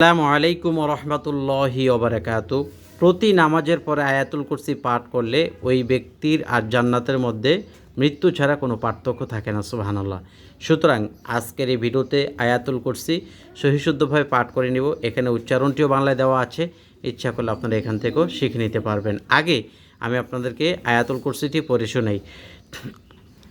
আসসালামু আলাইকুম রহমতুল্লাহি ওবরাকাতু প্রতি নামাজের পরে আয়াতুল কুরসি পাঠ করলে ওই ব্যক্তির আর জান্নাতের মধ্যে মৃত্যু ছাড়া কোনো পার্থক্য থাকে না, সুবহানাল্লাহ। সুতরাং আজকের এই ভিডিওতে আয়াতুল কুরসি সহিশুদ্ধভাবে পাঠ করে নিব। এখানে উচ্চারণটিও বাংলায় দেওয়া আছে। ইচ্ছা করলে আপনারা এখান থেকেও শিখে নিতে পারবেন। আগে আমি আপনাদেরকে আয়াতুল কুরসিটি পড়ে শোনাই।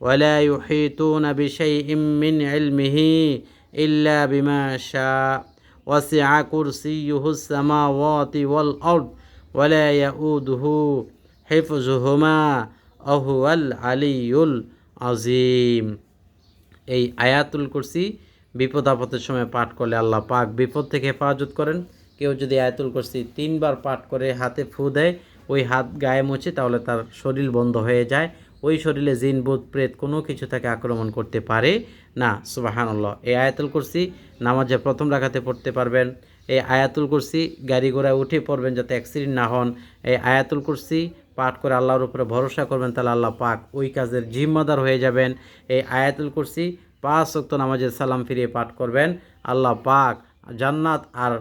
ولا يحيطون بشيء من علمه إلا بما شاء وسع كرسيه السماوات والأرض ولا يؤوده حفظهما وهو العلي العظيم এই আয়াতুল কুরসি বিপদ আপদের সময় পাঠ করলে আল্লাহ পাক বিপদ থেকে হেফাজত করেন কেউ যদি আয়াতুল কুরসি তিনবার পাঠ করে হাতে ফু দেয় ওই হাত গায়ে মুছে তাহলে তার শরীর বন্ধ হয়ে যায় ওই শরীরে জিন বোধ প্রেত কোনো কিছু তাকে আক্রমণ করতে পারে না। সুবাহানল্লাহ। এই আয়াতুল কুরসি নামাজে প্রথম রাখাতে পড়তে পারবেন। এই আয়াতুল কুরসি গাড়ি ঘোড়ায় উঠে পড়বেন যাতে অ্যাক্সিডেন্ট না হন। এই আয়াতুল কুরসি পাঠ করে আল্লাহর উপরে ভরসা করবেন, তাহলে আল্লাহ পাক ওই কাজের জিম্মাদার হয়ে যাবেন। এই আয়াতুল কুরসি পাঁচ শক্ত নামাজের সালাম ফিরিয়ে পাঠ করবেন। আল্লাহ পাক জান্নাত আর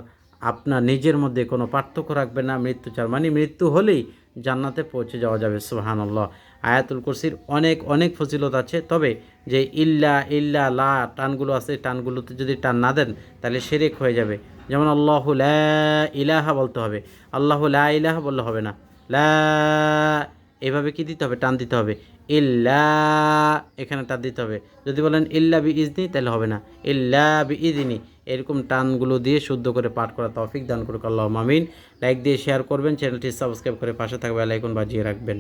আপনার নিজের মধ্যে কোনো পার্থক্য রাখবে না, মৃত্যু চার মানে মৃত্যু হলেই জান্নাতে পৌঁছে যাওয়া যাবে সুহানাল্লাহ আয়াতুল কুরসির অনেক অনেক ফজিলত আছে, তবে যে ইল্লা ইল্লা, লা টানগুলো আছে টানগুলোতে যদি টান না দেন, তাহলে সেরেক হয়ে যাবে। যেমন আল্লাহ ইলাহা বলতে হবে। আল্লাহ লা ইলাহা বললে হবে না। এভাবে কি দিতে হবে? টান দিতে হবে। ইল্লা, এখানে টান দিতে হবে। যদি বলেন ইল্লা বি ইজনি তাহলে হবে না। ইল্লা বি ইদিনি এরকম টানগুলো দিয়ে শুদ্ধ করে পাঠ করা তৌফিক দান করুক। আল্লাহ মামিন লাইক দিয়ে শেয়ার করবেন চ্যানেলটি সাবস্ক্রাইব করে পাশে থাকবে লাইকন বাজিয়ে রাখবেন।